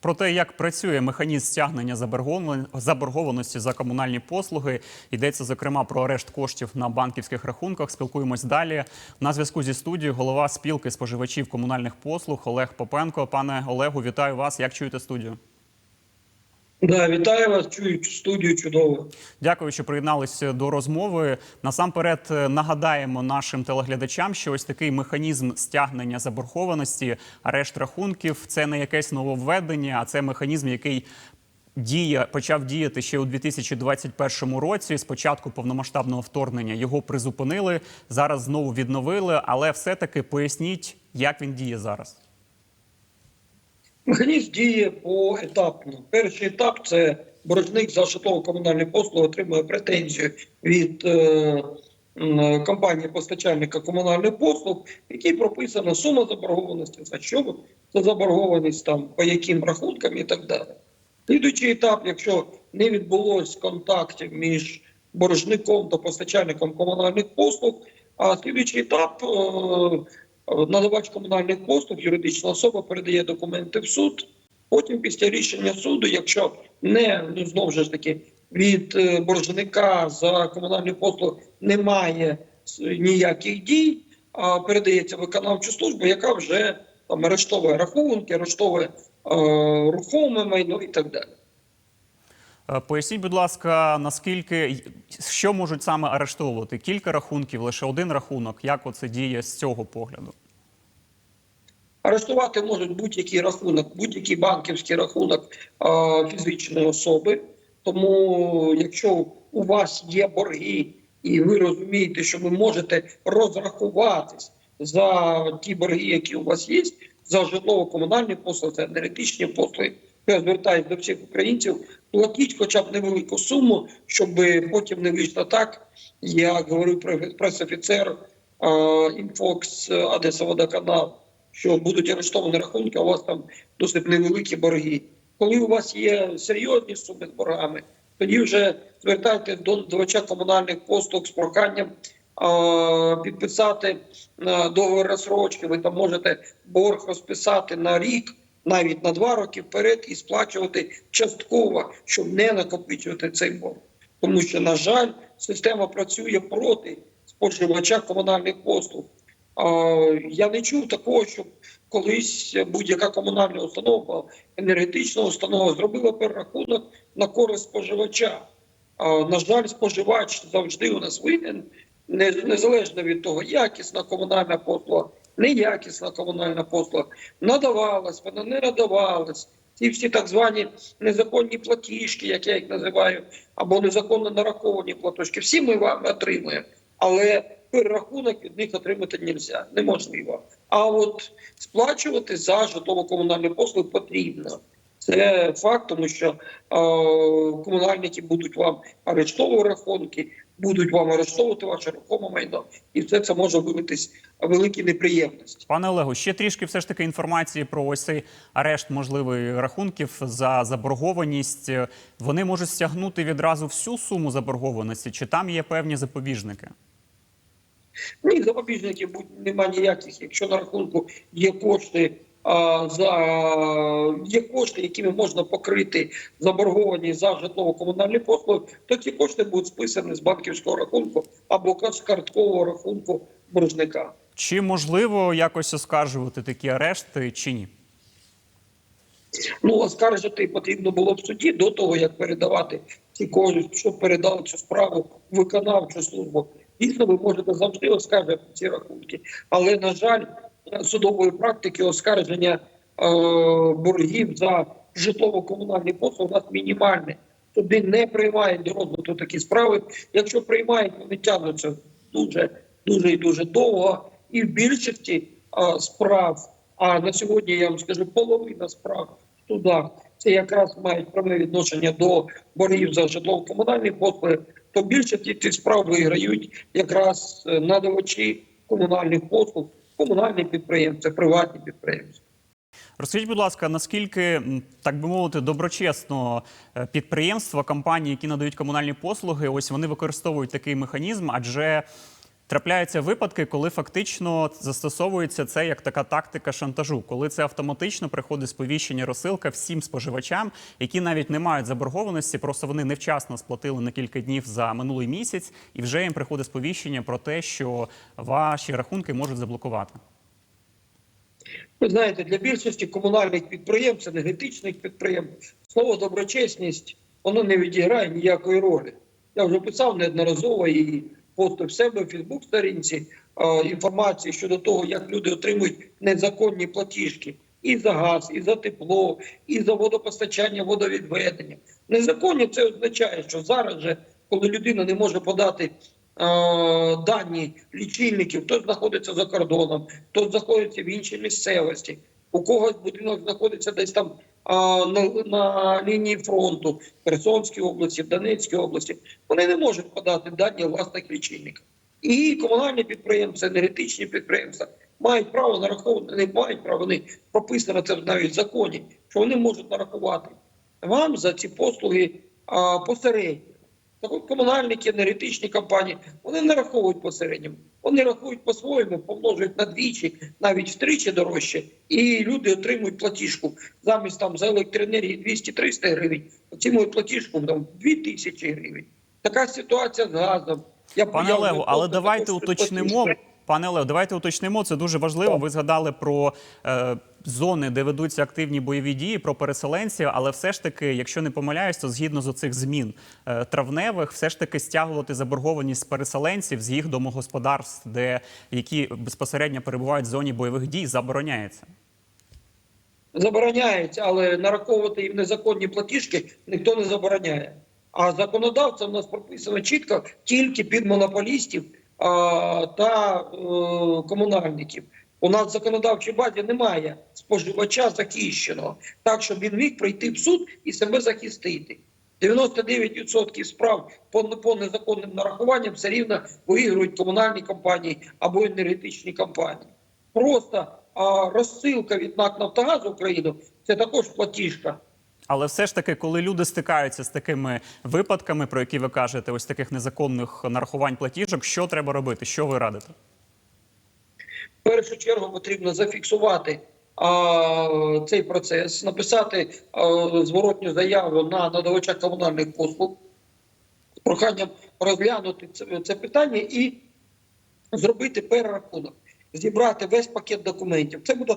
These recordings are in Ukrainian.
Про те, як працює механізм стягнення заборгованості- за комунальні послуги, йдеться зокрема про арешт коштів на банківських рахунках. Спілкуємось далі. На зв'язку зі студією голова спілки споживачів комунальних послуг Олег Попенко. Пане Олегу, вітаю вас. Як чуєте студію? Да, вітаю вас, чую студію чудово. Дякую, що приєдналися до розмови. Насамперед е, нагадаємо нашим телеглядачам, що ось такий механізм стягнення заборгованості, арешт рахунків це не якесь нововведення, а це механізм, який діє, почав діяти ще у 2021 році. Спочатку повномасштабного вторгнення його призупинили. Зараз знову відновили, але все-таки поясніть, як він діє зараз. Механізм діє поетапно. Перший етап це боржник за житлово-комунальні послуги отримує претензію від е, компанії постачальника комунальних послуг, в якій прописана сума заборгованості, за що це заборгованість, там по яким рахункам і так далі. Слідуючий етап, якщо не відбулось контактів між боржником та постачальником комунальних послуг, а слідуючий етап е, надавач комунальних послуг, юридична особа передає документи в суд. Потім, після рішення суду, якщо не ну знову ж таки від е, боржника за комунальні послуги немає ніяких дій, а передається виконавчу службу, яка вже там арештовує рахунки, арештовує е, рухоме майно і так далі. Е, Поясніть, будь ласка, наскільки що можуть саме арештовувати? Кілька рахунків, лише один рахунок. Як оце діє з цього погляду? Арештувати можуть будь-який рахунок, будь-який банківський рахунок е, фізичної особи. Тому, якщо у вас є борги, і ви розумієте, що ви можете розрахуватись за ті борги, які у вас є, за житлово-комунальні послуги, за енергетичні послуги, я звертаюся до всіх українців, платіть хоча б невелику суму, щоб потім не вийшло так, як говорив прес- прес-офіцер Інфокс Одеса Водоканал, що будуть арештовані рахунки, а у вас там досить невеликі борги. Коли у вас є серйозні суми з боргами, тоді вже звертайтесь до надавача комунальних послуг з проханням а, підписати договір розсрочки. Ви там можете борг розписати на рік, навіть на два роки вперед, і сплачувати частково, щоб не накопичувати цей борг. Тому що, на жаль, система працює проти споживача комунальних послуг. Я не чув такого, щоб колись будь-яка комунальна установа, енергетична установа зробила перерахунок на користь споживача. На жаль, споживач завжди у нас винен, незалежно від того, якісна комунальна послуга, неякісна комунальна послуга, надавалась, вона не надавалась. Ці всі так звані незаконні платіжки, як я їх називаю, або незаконно нараховані платіжки, всі ми вам отримуємо, але перерахунок від них отримати нельзя, неможливо. А от сплачувати за житлово-комунальні послуги потрібно. Це факт, тому що е, комунальники будуть вам арештовувати рахунки, будуть вам арештовувати ваше рухоме майно, і все це може вилитись великі неприємності. Пане Олегу, ще трішки все ж таки інформації про ось цей арешт можливий рахунків за заборгованість. Вони можуть стягнути відразу всю суму заборгованості, чи там є певні запобіжники? Ні, запобіжників будь- нема ніяких. Якщо на рахунку є кошти, є кошти, якими можна покрити заборгованість за житлово-комунальні послуги, то ці кошти будуть списані з банківського рахунку або з карткового рахунку боржника. Чи можливо якось оскаржувати такі арешти, чи ні? Ну, оскаржити потрібно було б суді до того, як передавати ці кошти, щоб передали цю справу виконавчу службу. Дійсно, ви можете завжди оскаржити ці рахунки, але на жаль, судової практики оскарження е, боргів за житлово-комунальні послуги у нас мінімальне. Суди не приймають до розгляду такі справи. Якщо приймають, вони тягнуться дуже дуже і дуже довго. І в більшості е, справ, а на сьогодні я вам скажу, половина справ в судах це якраз мають пряме відношення до боргів за житлово-комунальні послуги, то більшості цих справ виграють якраз е, надавачі комунальних послуг, комунальні підприємства, приватні підприємці. Розкажіть, будь ласка, наскільки так би мовити, доброчесно е, підприємства, компанії, які надають комунальні послуги, ось вони використовують такий механізм, адже Трапляються випадки, коли фактично застосовується це як така тактика шантажу, коли це автоматично приходить сповіщення розсилка всім споживачам, які навіть не мають заборгованості, просто вони невчасно сплатили на кілька днів за минулий місяць, і вже їм приходить сповіщення про те, що ваші рахунки можуть заблокувати. Ви знаєте, для більшості комунальних підприємств, енергетичних підприємств, слово доброчесність воно не відіграє ніякої ролі. Я вже писав неодноразово і постив в себе в Фейсбук сторінці е, інформації щодо того, як люди отримують незаконні платіжки і за газ, і за тепло, і за водопостачання, водовідведення. Незаконні це означає, що зараз же, коли людина не може подати дані лічильників, хто знаходиться за кордоном, хто знаходиться в іншій місцевості, у когось будинок знаходиться десь там на, на лінії фронту в Херсонській області, в Донецькій області. Вони не можуть подати дані власних лічильників. І комунальні підприємства, енергетичні підприємства мають право нараховувати, не мають права, вони прописано це навіть в законі, що вони можуть нарахувати вам за ці послуги посередньо. Так от комунальники, енергетичні компанії, вони не раховують посередньому. Вони рахують по-своєму, помножують на двічі, навіть втричі дорожче, і люди отримують платіжку замість там за електроенергію 200-300 гривень, отримують платіжку там 2000 гривень. Така ситуація з газом. Я Пане Леву, Олегу, але давайте уточнимо. Платіжку. Пане Олег, давайте уточнимо. Це дуже важливо. Ви згадали про е, зони, де ведуться активні бойові дії, про переселенців. Але все ж таки, якщо не помиляюсь, то згідно з оцих змін е, травневих, все ж таки стягувати заборгованість переселенців з їх домогосподарств, де які безпосередньо перебувають в зоні бойових дій, забороняється. забороняється, але нараховувати їм незаконні платіжки ніхто не забороняє. А законодавцем у нас прописано чітко тільки під монополістів а, та е, комунальників. У нас в законодавчій базі немає споживача захищеного, так щоб він міг прийти в суд і себе захистити. 99% справ по, по незаконним нарахуванням все рівно виігрують комунальні компанії або енергетичні компанії. Просто а, розсилка від НАК «Нафтогаз України – це також платіжка. Але все ж таки, коли люди стикаються з такими випадками, про які ви кажете, ось таких незаконних нарахувань платіжок, що треба робити? Що ви радите? В першу чергу потрібно зафіксувати а, цей процес, написати а, зворотню заяву на надавача комунальних послуг з проханням розглянути це, це питання і зробити перерахунок, зібрати весь пакет документів. Це буде,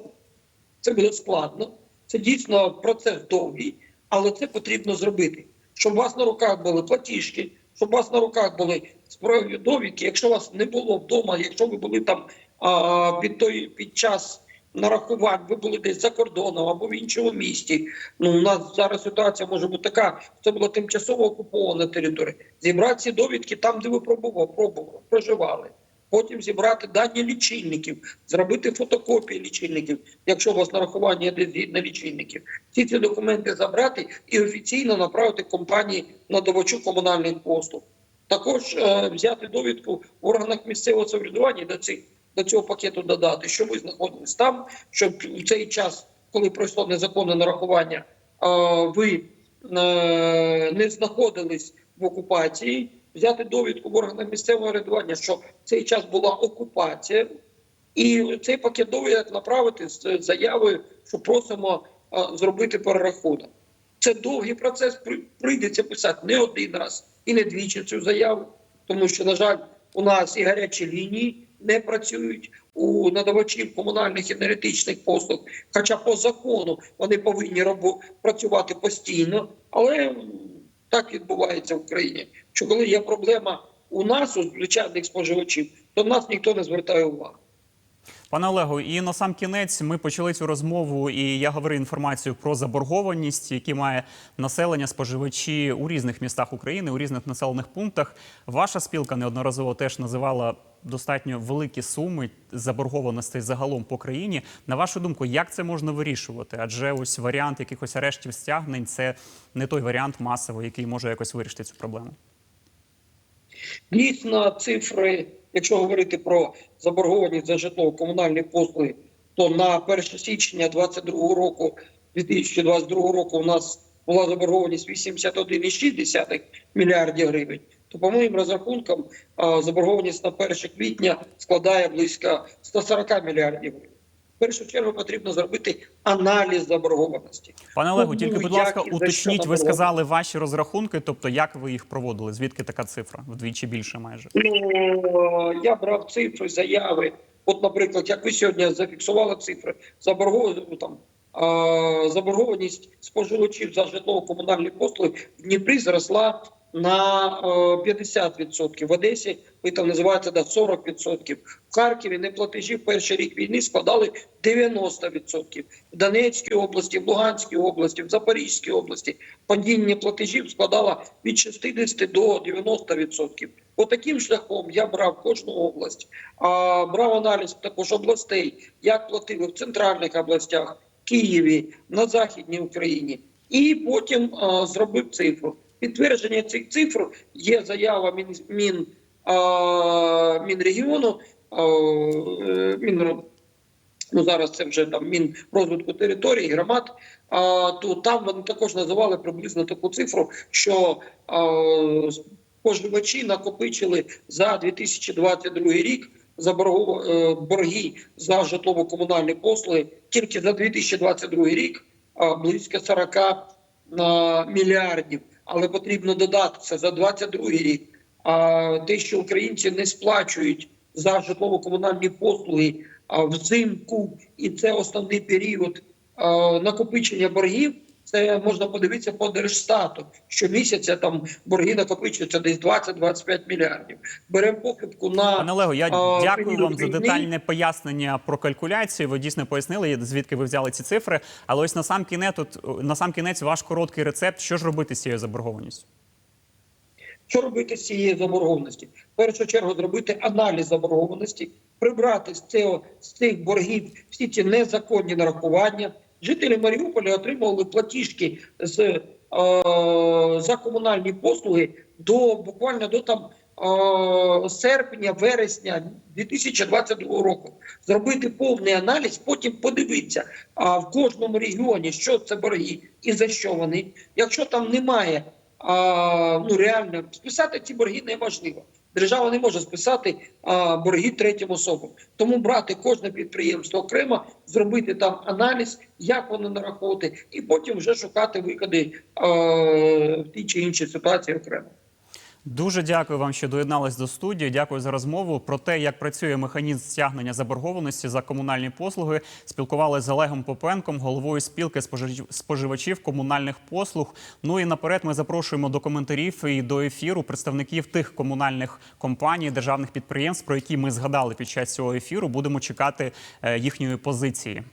це буде складно. Це дійсно процес довгий, але це потрібно зробити. Щоб у вас на руках були платіжки, щоб у вас на руках були справді довідки. Якщо вас не було вдома, якщо ви були там під той під час нарахувань, ви були десь за кордоном або в іншому місті. Ну у нас зараз ситуація може бути така, це була тимчасово окупована територія. Зібрати ці довідки там, де ви пробували, пробували, проживали. Потім зібрати дані лічильників, зробити фотокопії лічильників, якщо у вас нарахування йде згідно лічильників. Всі ці документи забрати і офіційно направити компанії надавачу комунальних послуг. Також е, взяти довідку в органах місцевого самоврядування до цих до цього пакету додати, що ви знаходились там, щоб в цей час, коли пройшло незаконне нарахування, ви е, не знаходились в окупації, взяти довідку в органах місцевого рядування, що в цей час була окупація, і цей пакет довідок направити з заявою, що просимо зробити перерахунок. Це довгий процес, прийдеться писати не один раз і не двічі цю заяву, тому що, на жаль, у нас і гарячі лінії не працюють у надавачів комунальних енергетичних послуг. Хоча по закону вони повинні робо- працювати постійно, але так відбувається в країні. Що коли є проблема у нас, у звичайних споживачів, то нас ніхто не звертає увагу. Пане Олегу, і на сам кінець ми почали цю розмову, і я говорив інформацію про заборгованість, які має населення споживачі у різних містах України, у різних населених пунктах. Ваша спілка неодноразово теж називала достатньо великі суми заборгованостей загалом по країні. На вашу думку, як це можна вирішувати? Адже ось варіант якихось арештів стягнень це не той варіант масовий, який може якось вирішити цю проблему. Дійсно, цифри, якщо говорити про заборгованість за житлово-комунальні послуги, то на 1 січня 2022 року, 2022 року у нас була заборгованість 81,6 мільярдів гривень. то по моїм розрахункам заборгованість на 1 квітня складає близько 140 мільярдів гривень. Першу чергу потрібно зробити аналіз заборгованості. Пане Олегу, тільки, будь ласка, уточніть, ви сказали ваші розрахунки, тобто як ви їх проводили? Звідки така цифра? Вдвічі більше майже. Ну, я брав цифри, заяви. От, наприклад, як ви сьогодні зафіксували цифри, заборгованість, там, заборгованість споживачів за житлово-комунальні послуги в Дніпрі зросла на е, 50%. В Одесі ви там називаєте да, 40%. В Харкові неплатежі в перший рік війни складали 90%. В Донецькій області, в Луганській області, в Запорізькій області падіння платежів складало від 60 до 90%. Отаким шляхом я брав кожну область, а брав аналіз також областей, як платили в центральних областях, Києві, на Західній Україні, і потім а, зробив цифру. Підтвердження цих цифр є заява Мін, Мін, а, Мінрегіону, а, Мін, ну зараз це вже там Мінрозвитку території, громад, а, то там вони також називали приблизно таку цифру, що а, споживачі накопичили за 2022 рік заборгов... е, борги за житлово-комунальні послуги тільки за 2022 рік близько 40 мільярдів. Але потрібно додати це за 22 рік. А те, що українці не сплачують за житлово-комунальні послуги взимку, і це основний період накопичення боргів. Це можна подивитися по держстату. Щомісяця там борги накопичуються десь 20-25 мільярдів. Беремо похибку на Пане Олегу, я а, дякую вам за детальне пояснення про калькуляцію. Ви дійсно пояснили, звідки ви взяли ці цифри. Але ось на сам кінець, от, на сам кінець ваш короткий рецепт. Що ж робити з цією заборгованістю? Що робити з цієї заборгованості? В першу чергу зробити аналіз заборгованості, прибрати з цього з цих боргів всі ці незаконні нарахування. Жителі Маріуполя отримували платіжки з е, за комунальні послуги до буквально до там е, серпня, вересня 2022 року. Зробити повний аналіз, потім подивитися а в кожному регіоні, що це борги і за що вони. Якщо там немає а, ну реально списати ці борги неможливо. Держава не може списати а, борги третім особам. Тому брати кожне підприємство окремо, зробити там аналіз, як воно нараховувати, і потім вже шукати виходи а, в тій чи іншій ситуації окремо. Дуже дякую вам, що доєднались до студії. Дякую за розмову. Про те, як працює механізм стягнення заборгованості за комунальні послуги, спілкувалися з Олегом Попенком, головою спілки спожив- споживачів комунальних послуг. Ну і наперед ми запрошуємо до коментарів і до ефіру представників тих комунальних компаній, державних підприємств, про які ми згадали під час цього ефіру. Будемо чекати е, їхньої позиції.